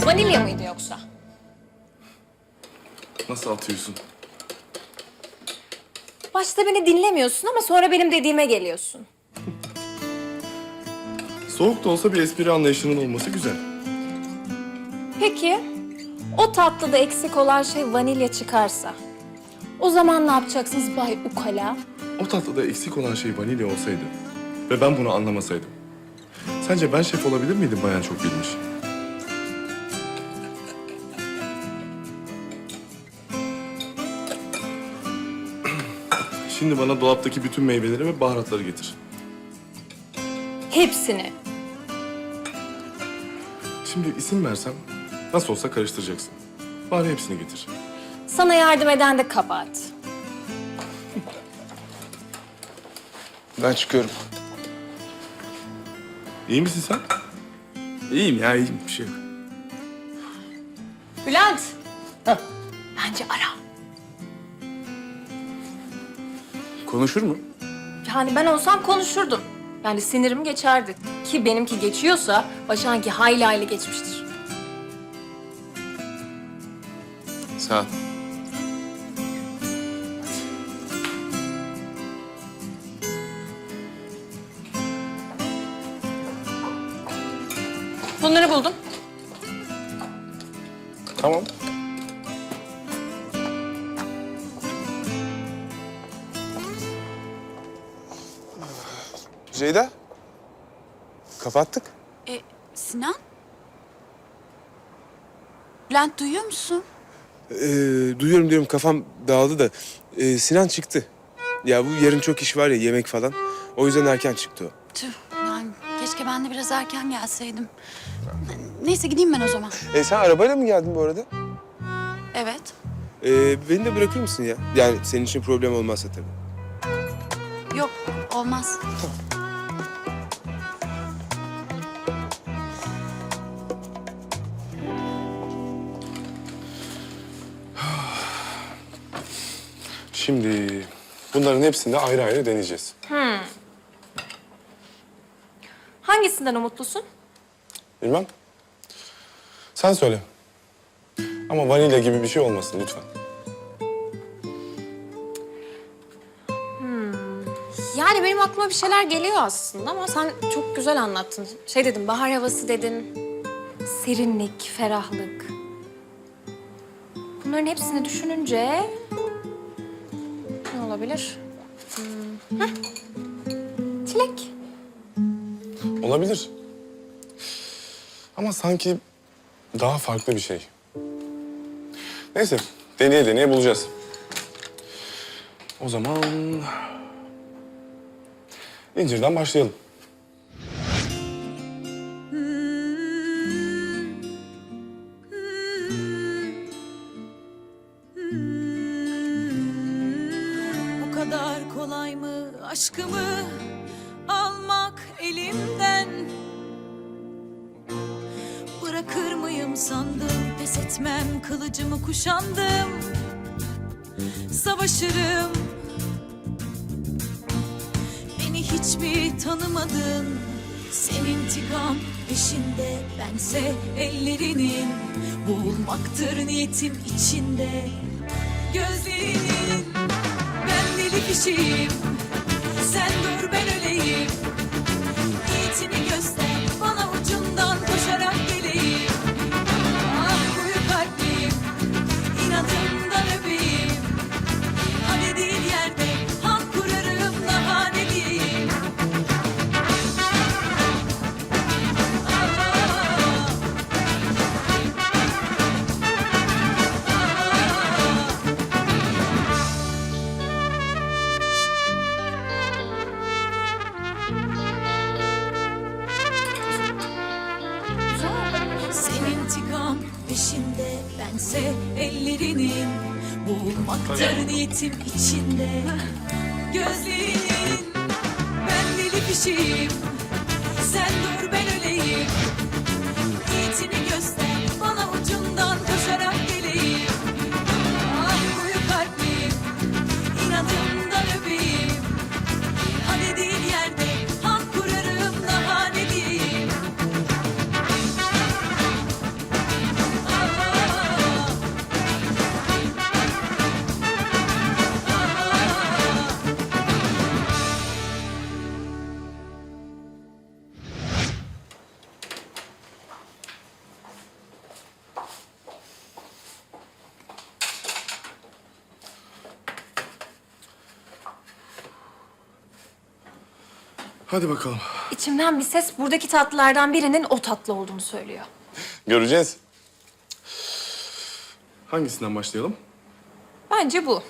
Vanilya mıydı yoksa? Nasıl atıyorsun? Başta beni dinlemiyorsun ama sonra benim dediğime geliyorsun. Soğuk da olsa bir espri anlayışının olması güzel. Peki, o tatlıda eksik olan şey vanilya çıkarsa... O zaman ne yapacaksınız Bay Ukala? O tatlıda eksik olan şey vanilya olsaydı ve ben bunu anlamasaydım. Sence ben şef olabilir miydim bayan çok bilmiş? Şimdi bana dolaptaki bütün meyveleri ve baharatları getir. Hepsini. Şimdi isim versem nasıl olsa karıştıracaksın. Bari hepsini getir. Sana yardım eden de kabahat. Ben çıkıyorum. İyi misin sen? İyiyim ya iyiyim bir şey yok. Bülent. Bence ara. Konuşur mu? Yani ben olsam konuşurdum. Yani sinirim geçerdi. Ki benimki geçiyorsa Başak'ınki hayli hayli geçmiştir. Sağ ol. Bunları buldum. Tamam. Ceyda. Kapattık. E, Sinan? Bülent duyuyor musun? Ee, duyuyorum diyorum kafam dağıldı da. Ee, Sinan çıktı. Ya bu yarın çok iş var ya yemek falan. O yüzden erken çıktı o. Tüh, yani keşke ben de biraz erken gelseydim. Neyse gideyim ben o zaman. Ee, sen arabayla mı geldin bu arada? Evet. Ee, beni de bırakır mısın ya? Yani senin için problem olmazsa tabii. Yok, olmaz. Şimdi bunların hepsini de ayrı ayrı deneyeceğiz. Hangisinden umutlusun? Bilmem. Sen söyle. Ama vanilya gibi bir şey olmasın lütfen. Yani benim aklıma bir şeyler geliyor aslında ama sen çok güzel anlattın. Şey dedim, bahar havası dedin, serinlik, ferahlık. Bunların hepsini düşününce olabilir? Hmm, heh. Çilek. Olabilir. Ama sanki daha farklı bir şey. Neyse, deneye deneye bulacağız. O zaman... İncirden başlayalım. Kadar kolay mı aşkımı almak elimden? Bırakır mıyım sandım, pes etmem kılıcımı kuşandım. Savaşırım. Beni hiç mi tanımadın? Senin intikam peşinde, bense ellerinin boğulmaktır niyetim içinde. Gözlerinin kişiyim Sen dur ben öleyim. Niyetini göster Boğulmaktır niyetim içinde. Gözlerinin ben deli kişiyim. Sen dur ben öleyim. Niyetini göster Hadi bakalım. İçimden bir ses buradaki tatlılardan birinin o tatlı olduğunu söylüyor. Göreceğiz. Hangisinden başlayalım? Bence bu.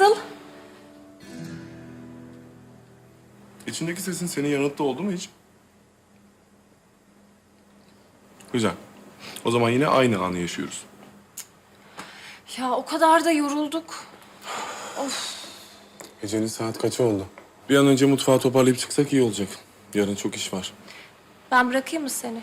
Nasıl? İçindeki sesin senin yanıtta oldu mu hiç? Güzel. O zaman yine aynı anı yaşıyoruz. Ya o kadar da yorulduk. Gecenin saat kaçı oldu? Bir an önce mutfağı toparlayıp çıksak iyi olacak. Yarın çok iş var. Ben bırakayım mı seni?